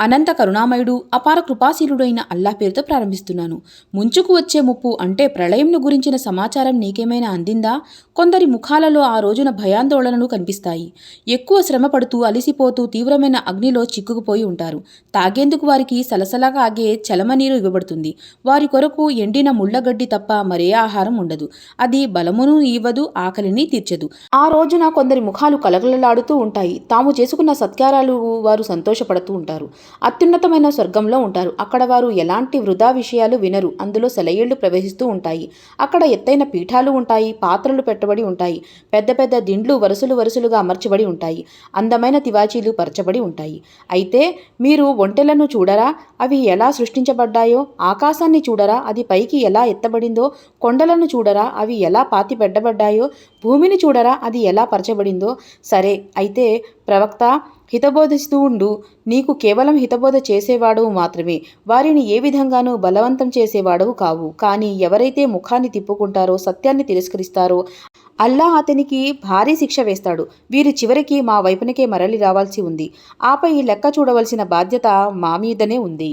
అనంత కరుణామయుడు అపార కృపాశీలుడైన అల్లా పేరుతో ప్రారంభిస్తున్నాను. ముంచుకు వచ్చే ముప్పు అంటే ప్రళయంను గురించిన సమాచారం నీకేమైనా అందిందా? కొందరి ముఖాలలో ఆ రోజున భయాందోళనలు కనిపిస్తాయి. ఎక్కువ శ్రమ పడుతూ అలిసిపోతూ తీవ్రమైన అగ్నిలో చిక్కుకుపోయి ఉంటారు. తాగేందుకు వారికి సలసలగా ఆగే చలమనీరు ఇవ్వబడుతుంది. వారి కొరకు ఎండిన ముళ్ళగడ్డి తప్ప మరే ఆహారం ఉండదు. అది బలమును ఇవ్వదు ఆకలిని తీర్చదు. ఆ రోజున కొందరి ముఖాలు కలగలలాడుతూ ఉంటాయి. తాము చేసుకున్న సత్కారాలు వారు సంతోషపడుతూ ఉంటారు. అత్యున్నతమైన స్వర్గంలో ఉంటారు. అక్కడ వారు ఎలాంటి వృధా విషయాలు వినరు. అందులో సెలయేళ్ళు ప్రవహిస్తూ ఉంటాయి. అక్కడ ఎత్తైన పీఠాలు ఉంటాయి. పాత్రలు పెట్టబడి ఉంటాయి. పెద్ద పెద్ద దిండ్లు వరుసలు వరుసలుగా అమర్చబడి ఉంటాయి. అందమైన తివాచీలు పరచబడి ఉంటాయి. అయితే మీరు ఒంటెలను చూడరా? అవి ఎలా సృష్టించబడ్డాయో? ఆకాశాన్ని చూడరా? అది పైకి ఎలా ఎత్తబడిందో? కొండలను చూడరా? అవి ఎలా పాతి పెట్టబడ్డాయో భూమిని చూడరా? అది ఎలా పరచబడిందో? సరే అయితే ప్రవక్త హితబోధిస్తూ ఉండు. నీకు కేవలం హితబోధ చేసేవాడవు మాత్రమే. వారిని ఏ విధంగానూ బలవంతం చేసేవాడవు కావు. కానీ ఎవరైతే ముఖాన్ని తిప్పుకుంటారో సత్యాన్ని తిరస్కరిస్తారో అల్లా అతనికి భారీ శిక్ష వేస్తాడు. వీరు చివరికి మా వైపునకే మరలి రావాల్సి ఉంది. ఆపై లెక్క చూడవలసిన బాధ్యత మా మీదనే ఉంది.